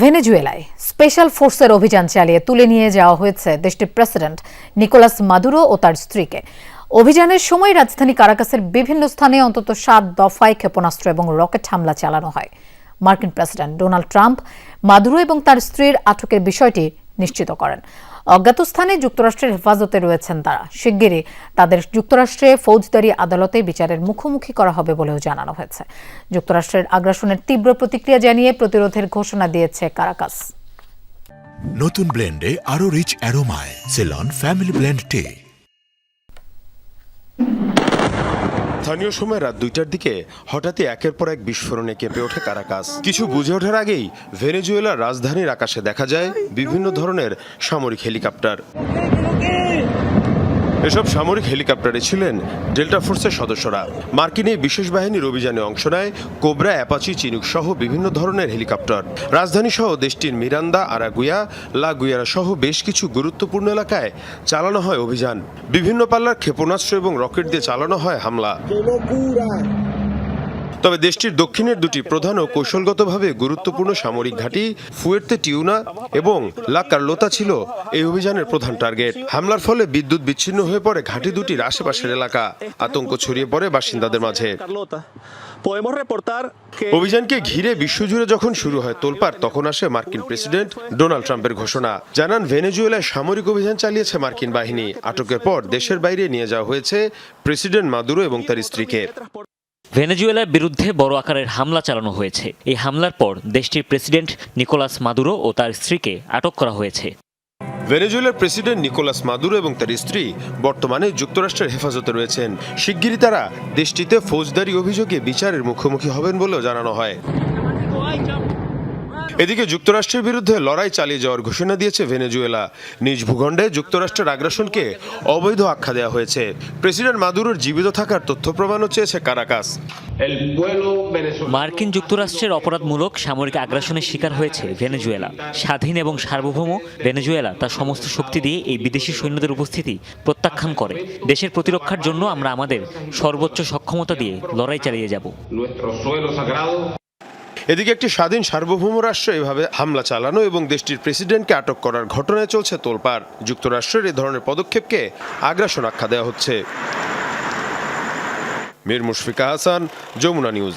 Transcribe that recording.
ভেনেজুয়েলায় special ফোর্সের অভিযান চালিয়ে তুলে নিয়ে যাওয়া হয়েছে দেশটির প্রেসিডেন্ট নিকোলাস মাদুরো ও তার স্ত্রীকে। অভিযানের সময় রাজধানী কারাকাসের বিভিন্ন স্থানে অন্তত সাত দফায় ক্ষেপণাস্ত্র এবং রকেট হামলা চালানো হয়। মার্কিন প্রেসিডেন্ট ডোনাল্ড ট্রাম্প, মাদুরো এবং তার স্ত্রীর আটকের বিষয়টি নিশ্চিত করেন। অজ্ঞাত স্থানে যুক্তরাষ্ট্রের হেফাজতে রয়েছেন তারা। শিগগিরই তাদের যুক্তরাষ্ট্রে ফৌজদারি আদালতে বিচারের মুখোমুখি করা হবে বলেও জানানো হয়েছে। যুক্তরাষ্ট্রের আগ্রাসনের তীব্র প্রতিক্রিয়া জানিয়ে প্রতিরোধের ঘোষণা দিয়েছে কারাকাস। নতুন ব্লেন্ডে আরও rich অ্যারোমায়। Ceylon, family blend tea. স্থানীয় সময় রাত দুইটার দিকে হঠাৎই একের পর এক বিস্ফোরণে কেঁপে ওঠে কারাকাস। কিছু বুঝে ওঠার আগেই ভেনেজুয়েলার রাজধানীর আকাশে দেখা যায় বিভিন্ন ধরনের সামরিক হেলিকপ্টার। এসব সামরিক হেলিকপ্টারে ছিলেন ডেল্টা ফোর্সের সদস্যরা। মার্কিন এই বিশেষ বাহিনীর অভিযানে অংশ নেয় কোবরা, অ্যাপাচি, চিনুক সহ বিভিন্ন ধরনের হেলিকপ্টার। রাজধানী সহ দেশটির মিরান্দা আরাগুয়া, লাগুয়ারা সহ বেশ কিছু গুরুত্বপূর্ণ এলাকায় চালানো হয় অভিযান। বিভিন্ন পাল্লার ক্ষেপণাস্ত্র এবং রকেট দিয়ে চালানো হয় হামলা। তবে দেশটির দক্ষিণের দুটি প্রধান ও কৌশলগতভাবে গুরুত্বপূর্ণ সামরিক ঘাঁটি ফুয়ের্তে টিউনা এবং লা কার্লোতা ছিল এই অভিযানের প্রধান টার্গেট। হামলার ফলে বিদ্যুৎ বিচ্ছিন্ন হয়ে পড়ে ঘাঁটি দুটির আশেপাশের এলাকা। আতঙ্ক ছড়িয়ে পড়ে বাসিন্দাদের মাঝে। অভিযানকে ঘিরে বিশ্বজুড়ে যখন শুরু হয় তোলপাড় তখন আসে মার্কিন প্রেসিডেন্ট ডোনাল্ড ট্রাম্পের ঘোষণা। জানান ভেনেজুয়েলায় সামরিক অভিযান চালিয়েছে মার্কিন বাহিনী। আটকের পর দেশের বাইরে নিয়ে যাওয়া হয়েছে প্রেসিডেন্ট মাদুরো এবং তার স্ত্রীকে। ভেনেজুয়েলার বিরুদ্ধে বড় আকারের হামলা চালানো হয়েছে। এই হামলার পর দেশটির প্রেসিডেন্ট নিকোলাস মাদুরো ও তার স্ত্রীকে আটক করা হয়েছে। ভেনেজুয়েলার প্রেসিডেন্ট নিকোলাস মাদুরো এবং তার স্ত্রী বর্তমানে যুক্তরাষ্ট্রের হেফাজতে রয়েছেন। শিগগিরই তারা দেশটিতে ফৌজদারি অভিযোগে বিচারের মুখোমুখি হবেন বলেও জানানো হয়। এদিকে যুক্তরাষ্ট্রের বিরুদ্ধে লড়াই চালিয়ে যাওয়ার ঘোষণা দিয়েছে ভেনেজুয়েলা। নিজ ভূখণ্ডে যুক্তরাষ্ট্রের আগ্রাসনকে অবৈধ আখ্যা দেওয়া হয়েছে। প্রেসিডেন্ট মাদুরোর জীবিত থাকার তথ্য প্রমাণও চেয়েছে কারাকাস. মার্কিন যুক্তরাষ্ট্রের অপরাধমূলক সামরিক আগ্রাসনের শিকার হয়েছে ভেনেজুয়েলা। স্বাধীন এবং সার্বভৌম ভেনেজুয়েলা তার সমস্ত শক্তি দিয়ে এই বিদেশি সৈন্যদের উপস্থিতি প্রত্যাখ্যান করে। দেশের প্রতিরক্ষার জন্য আমরা আমাদের সর্বোচ্চ সক্ষমতা দিয়ে লড়াই চালিয়ে যাব। Nuestro suelo sagrado এদিকে একটি স্বাধীন সার্বভৌম রাষ্ট্র এভাবে হামলা চালানো এবং দেশটির প্রেসিডেন্টকে আটক করার ঘটনায় চলছে তোলপাড়। যুক্তরাষ্ট্রের এ ধরনের পদক্ষেপকে আগ্রাসন আখ্যা দেওয়া হচ্ছে। মীর মুশফিকা হাসান, যমুনা নিউজ।